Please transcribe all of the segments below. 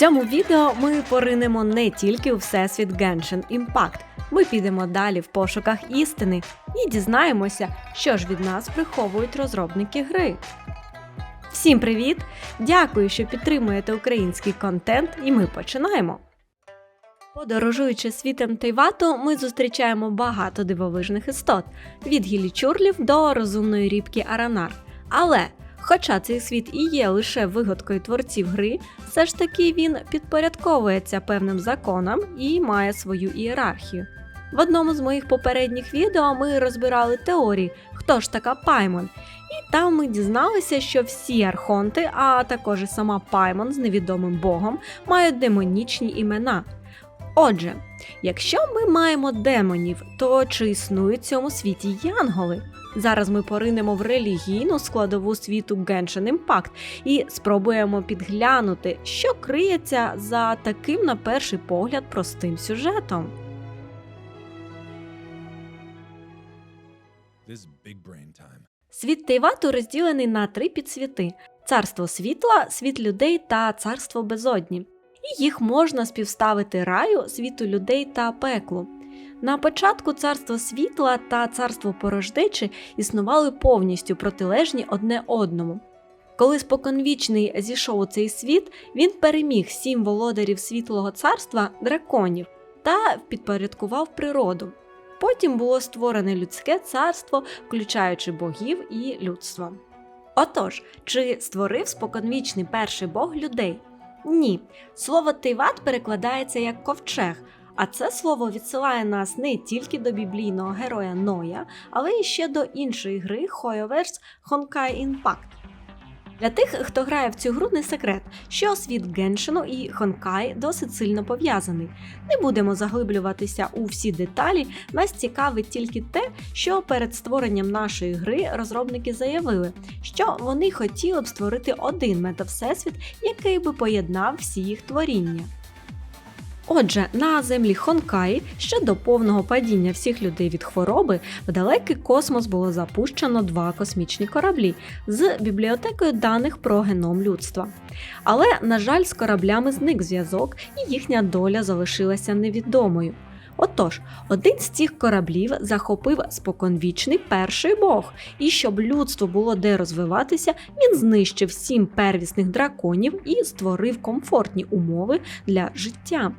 цьому відео ми поринемо не тільки у всесвіт Genshin Impact. Ми підемо далі в пошуках істини і дізнаємося, що ж від нас приховують розробники гри. Всім привіт! Дякую, що підтримуєте український контент, і ми починаємо. Подорожуючи світом Тайвату, ми зустрічаємо багато дивовижних істот від гілічурлів до розумної рібки Аранар. Але, хоча цей світ і є лише вигадкою творців гри, все ж таки він підпорядковується певним законам і має свою ієрархію. В одному з моїх попередніх відео ми розбирали теорії, хто ж така Паймон, і там ми дізналися, що всі архонти, а також і сама Паймон з невідомим богом, мають демонічні імена. Отже, якщо ми маємо демонів, то чи існують в цьому світі янголи? Зараз ми поринемо в релігійну складову світу Genshin Impact і спробуємо підглянути, що криється за таким, на перший погляд, простим сюжетом. This big brain time. Світ Тейвату розділений на три підсвіти: царство світла, світ людей та царство безодні. І їх можна співставити раю, світу людей та пеклу. На початку царство світла та царство порождечі існували повністю протилежні одне одному. Коли споконвічний зійшов у цей світ, він переміг сім володарів світлого царства драконів та підпорядкував природу. Потім було створене людське царство, включаючи богів і людство. Отож, чи створив споконвічний перший бог людей? Ні. Слово Тейват перекладається як ковчег, а це слово відсилає нас не тільки до біблійного героя Ноя, але і ще до іншої гри Hoyoverse Honkai Impact. Для тих, хто грає в цю гру, не секрет, що світ Геншину і Хонкай досить сильно пов'язаний. Не будемо заглиблюватися у всі деталі, нас цікавить тільки те, що перед створенням нашої гри розробники заявили, що вони хотіли б створити один метавсесвіт, який би поєднав всі їх творіння. Отже, на землі Хонкаї ще до повного падіння всіх людей від хвороби в далекий космос було запущено два космічні кораблі з бібліотекою даних про геном людства. Але, на жаль, з кораблями зник зв'язок, і їхня доля залишилася невідомою. Отож, один з цих кораблів захопив споконвічний перший бог, і щоб людству було де розвиватися, він знищив сім первісних драконів і створив комфортні умови для життя.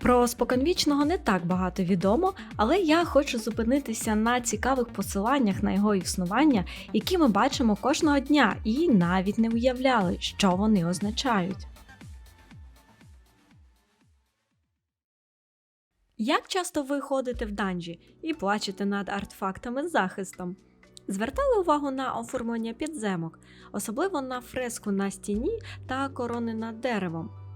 Про споконвічного не так багато відомо, але я хочу зупинитися на цікавих посиланнях на його існування, які ми бачимо кожного дня і навіть не уявляли, що вони означають. Як часто ви ходите в данжі і плачете над артефактами з захистом? Звертали увагу на оформлення підземок, особливо на фреску на стіні та корони над деревом.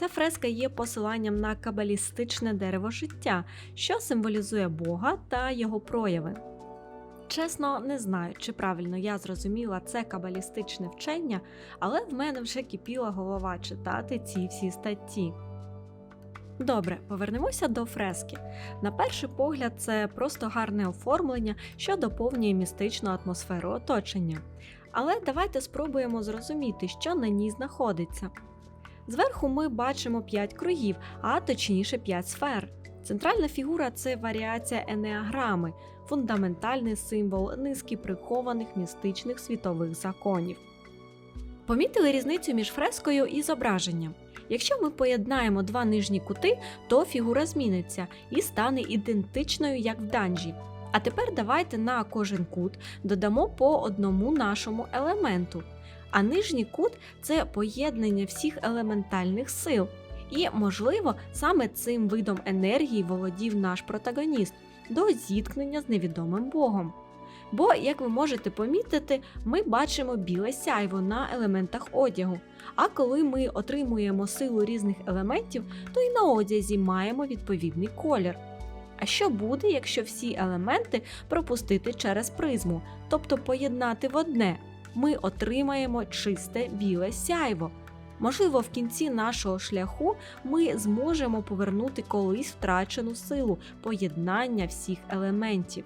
Ця фреска є посиланням на кабалістичне дерево життя, що символізує Бога та його прояви. Чесно, не знаю, чи правильно я зрозуміла це кабалістичне вчення, але в мене вже кипіла голова читати ці всі статті. Добре, повернемося до фрески. На перший погляд, це просто гарне оформлення, що доповнює містичну атмосферу оточення. Але давайте спробуємо зрозуміти, що на ній знаходиться. Зверху ми бачимо 5 кругів, а точніше 5 сфер. Центральна фігура це варіація енеаграми, фундаментальний символ низки прихованих містичних світових законів. Помітили різницю між фрескою і зображенням. Якщо ми поєднаємо два нижні кути, то фігура зміниться і стане ідентичною як в данжі. А тепер давайте на кожен кут додамо по одному нашому елементу. А нижній кут це поєднання всіх елементальних сил. І, можливо, саме цим видом енергії володів наш протагоніст до зіткнення з невідомим богом. Бо, як ви можете помітити, ми бачимо біле сяйво на елементах одягу. А коли ми отримуємо силу різних елементів, то й на одязі маємо відповідний колір. А що буде, якщо всі елементи пропустити через призму, тобто поєднати в одне? Ми отримаємо чисте біле сяйво. Можливо, в кінці нашого шляху ми зможемо повернути колись втрачену силу поєднання всіх елементів.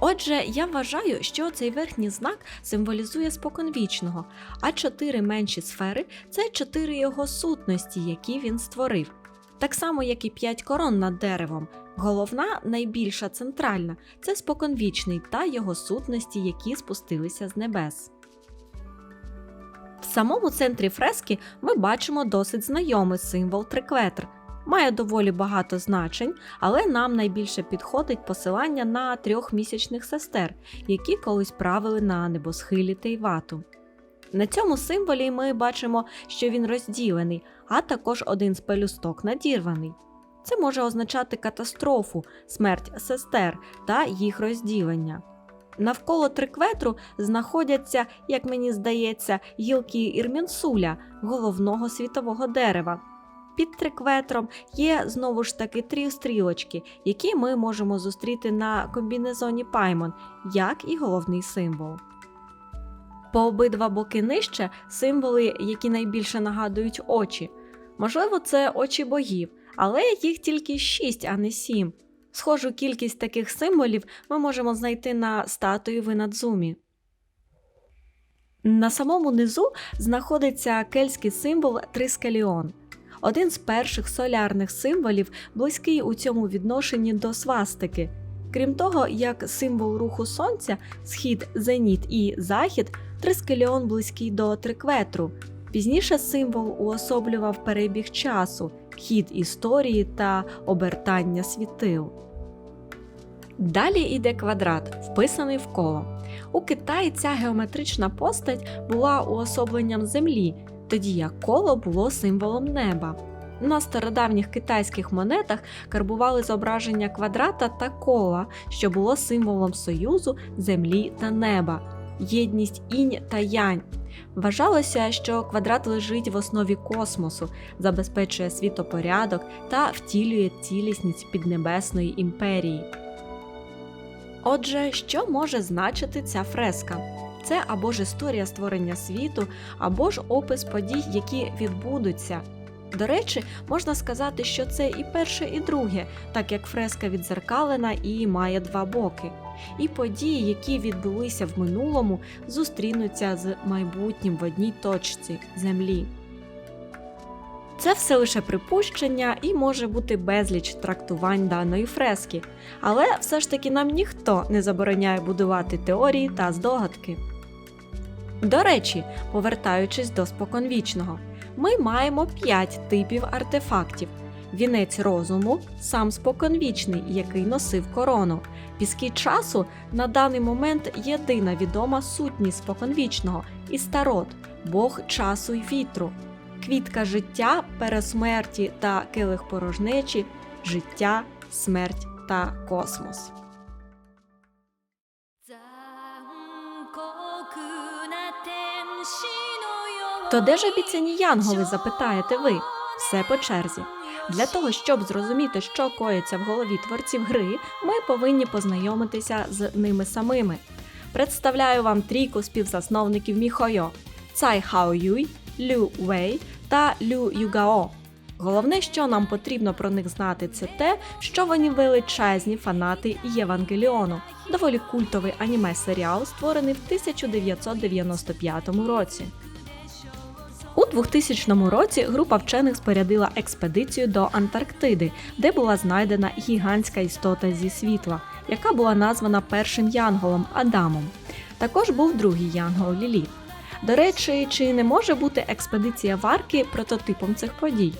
Отже, я вважаю, що цей верхній знак символізує споконвічного, а чотири менші сфери це чотири його сутності, які він створив. Так само, як і п'ять корон над деревом. Головна, найбільша центральна це споконвічний та його сутності, які спустилися з небес. В самому центрі фрески ми бачимо досить знайомий символ трикветр. Має доволі багато значень, але нам найбільше підходить посилання на трьох місячних сестер, які колись правили на небосхилі Тейвату. На цьому символі ми бачимо, що він розділений, а також один з пелюсток надірваний. Це може означати катастрофу, смерть сестер та їх розділення. Навколо трикветру знаходяться, як мені здається, гілки ірмінсуля, головного світового дерева. Під трикветром є знову ж таки три стрілочки, які ми можемо зустріти на комбінезоні Паймон, як і головний символ. По обидва боки нижче символи, які найбільше нагадують очі. Можливо, це очі богів, але їх тільки 6, а не 7. Схожу кількість таких символів ми можемо знайти на статуї в Інадзумі. На самому низу знаходиться кельтський символ Трискаліон, один з перших солярних символів, близький у цьому відношенні до свастики. Крім того, як символ руху сонця, схід, зеніт і захід, Трискеліон близький до трикветру. Пізніше символ уособлював перебіг часу, хід історії та обертання світил. Далі йде квадрат, вписаний в коло. У Китаї ця геометрична постать була уособленням землі, тоді як коло було символом неба. На стародавніх китайських монетах карбували зображення квадрата та кола, що було символом союзу землі та неба, єдність інь та янь. Вважалося, що квадрат лежить в основі космосу, забезпечує світопорядок та втілює цілісність піднебесної імперії. Отже, що може значити ця фреска? Це або ж історія створення світу, або ж опис подій, які відбудуться. До речі, можна сказати, що це і перше, і друге, так як фреска відзеркалена і має два боки. І події, які відбулися в минулому, зустрінуться з майбутнім в одній точці землі. Це все лише припущення і може бути безліч трактувань даної фрески, але все ж таки нам ніхто не забороняє будувати теорії та здогадки. До речі, повертаючись до споконвічного, ми маємо 5 типів артефактів: вінець розуму, сам споконвічний, який носив корону. Піски часу на даний момент єдина відома сутність споконвічного істарот, бог часу й вітру, квітка життя, пересмерті та килих порожнечі, життя, смерть та космос. То де ж обіцяні янголи, запитаєте ви? Все по черзі. Для того, щоб зрозуміти, що коїться в голові творців гри, ми повинні познайомитися з ними самими. Представляю вам трійку співзасновників Міхойо Цай Хао Юй, Лю Вей та Лю Югао. Головне, що нам потрібно про них знати, це те, що вони величезні фанати Євангеліону, доволі культовий аніме-серіал, створений в 1995 році. У 2000 році група вчених спорядила експедицію до Антарктиди, де була знайдена гігантська істота зі світла, яка була названа першим янголом Адамом. Також був другий янгол Ліліт. До речі, чи не може бути експедиція Варки прототипом цих подій?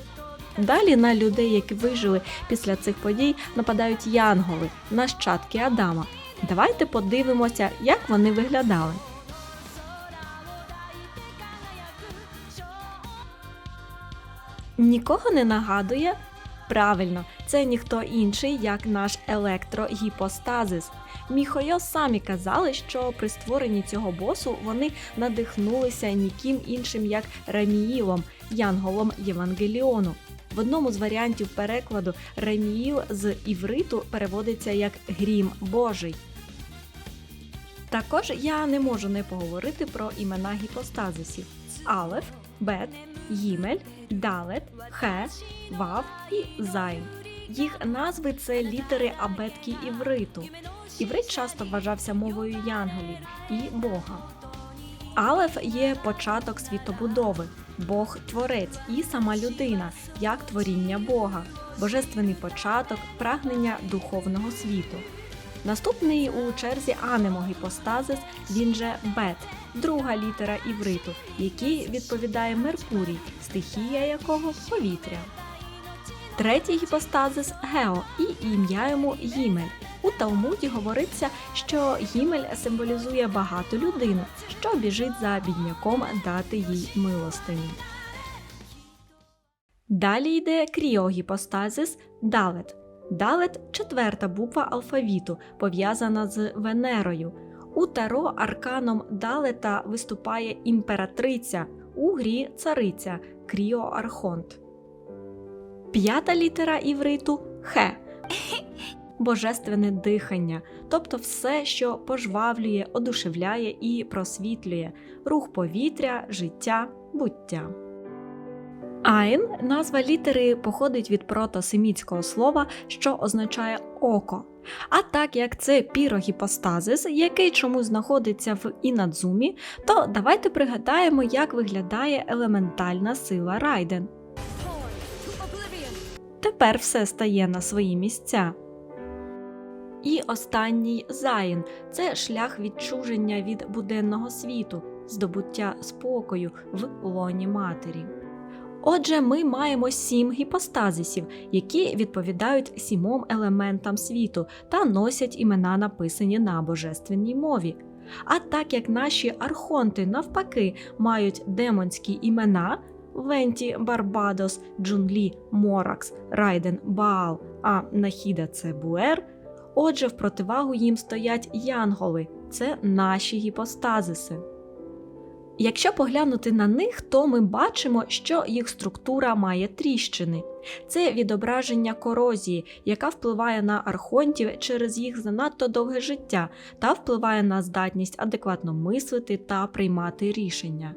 Далі на людей, які вижили після цих подій, нападають янголи, нащадки Адама. Давайте подивимося, як вони виглядали. Нікого не нагадує? Правильно, це ніхто інший, як наш електрогіпостазис. Міхойо самі казали, що при створенні цього босу вони надихнулися ніким іншим, як Раміїлом, янголом Євангеліону. В одному з варіантів перекладу Раміїл з івриту переводиться як грім Божий. Також я не можу не поговорити про імена гіпостазисів: Алеф, Бет, Гімель, Далет, Хе, Вав і Зайн. Їх назви це літери абетки івриту. Іврит часто вважався мовою янголів і Бога. Алеф є початок світобудови, Бог творець і сама людина, як творіння Бога, божественний початок, прагнення духовного світу. Наступний у черзі анемогіпостазис, він же бет, друга літера івриту, який відповідає Меркурій, стихія якого повітря. Третій гіпостазис Гео і ім'я йому Гімель. У Талмуді говориться, що Гімель символізує багату людину, що біжить за бідняком дати їй милостині. Далі йде кріогіпостазис Далет. Далет четверта буква алфавіту, пов'язана з Венерою. У Таро арканом Далета виступає імператриця, у грі цариця Кріоархонт. П'ята літера івриту хе. Божественне дихання, тобто все, що пожвавлює, одушевляє і просвітлює, рух повітря, життя, буття. Айн назва літери походить від протосемітського слова, що означає око. А так як це пірогіпостазис, який чомусь знаходиться в інадзумі, то давайте пригадаємо, як виглядає елементальна сила Райден. Тепер все стає на свої місця. І останній заїн це шлях відчуження від буденного світу, здобуття спокою в лоні матері. Отже, ми маємо сім гіпостазисів, які відповідають сімом елементам світу та носять імена, написані на божественній мові. А так як наші архонти навпаки мають демонські імена Венті, Барбадос, Джунлі, Моракс, Райден, Баал, а Нахіда це Буер. Отже, в противагу їм стоять янголи це наші гіпостазиси. Якщо поглянути на них, то ми бачимо, що їх структура має тріщини. Це відображення корозії, яка впливає на архонтів через їх занадто довге життя та впливає на здатність адекватно мислити та приймати рішення.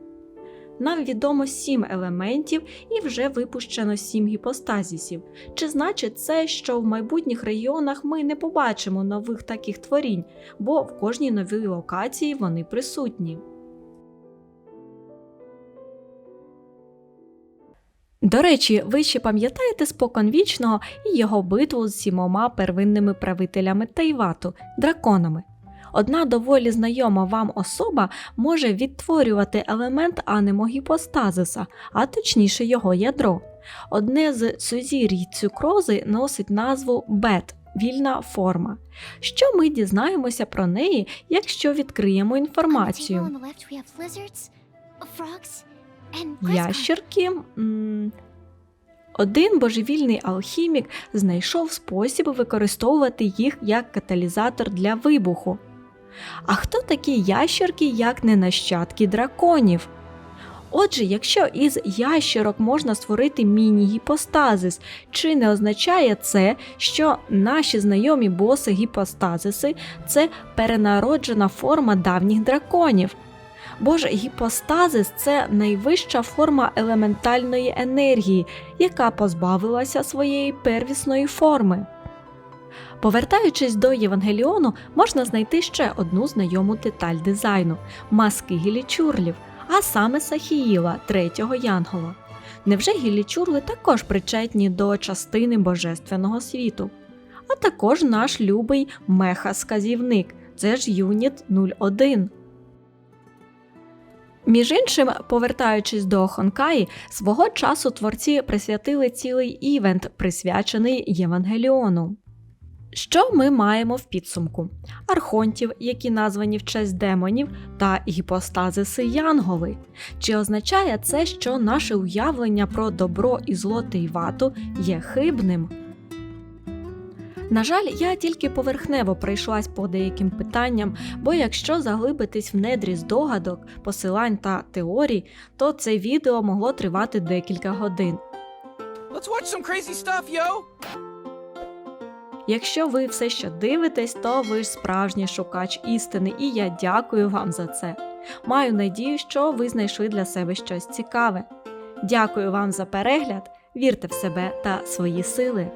Нам відомо сім елементів і вже випущено сім гіпостазісів. Чи значить це, що в майбутніх регіонах ми не побачимо нових таких творінь, бо в кожній новій локації вони присутні. До речі, ви ще пам'ятаєте споконвічного і його битву з сімома первинними правителями Тайвату драконами. Одна доволі знайома вам особа може відтворювати елемент анемогіпостазиса, а точніше його ядро. Одне з сузір'їв цукрози носить назву бет вільна форма. Що ми дізнаємося про неї, якщо відкриємо інформацію? Ящерки. Один божевільний алхімік знайшов спосіб використовувати їх як каталізатор для вибуху. А хто такі ящерки, як не нащадки драконів? Отже, якщо із ящерок можна створити міні-гіпостазис, чи не означає це, що наші знайомі боси гіпостазиси це перенароджена форма давніх драконів? Бо ж гіпостазис це найвища форма елементальної енергії, яка позбавилася своєї первісної форми. Повертаючись до Євангеліону, можна знайти ще одну знайому деталь дизайну маски гілічурлів, а саме Сахіїла, третього янгола. Невже гілічурли також причетні до частини божественного світу? А також наш любий меха-сказівник це ж Юніт 01. Між іншим, повертаючись до Хонкаї, свого часу творці присвятили цілий івент, присвячений Євангеліону. Що ми маємо в підсумку? Архонтів, які названі в честь демонів, та гіпостазиси Янголи. Чи означає це, що наше уявлення про добро і зло Тейвату є хибним? На жаль, я тільки поверхнево пройшлась по деяким питанням, бо якщо заглибитись в недрі здогадок, посилань та теорій, то це відео могло тривати декілька годин. Let's watch some crazy stuff, yo! Якщо ви все ще дивитесь, то ви ж справжній шукач істини, і я дякую вам за це. Маю надію, що ви знайшли для себе щось цікаве. Дякую вам за перегляд, вірте в себе та свої сили.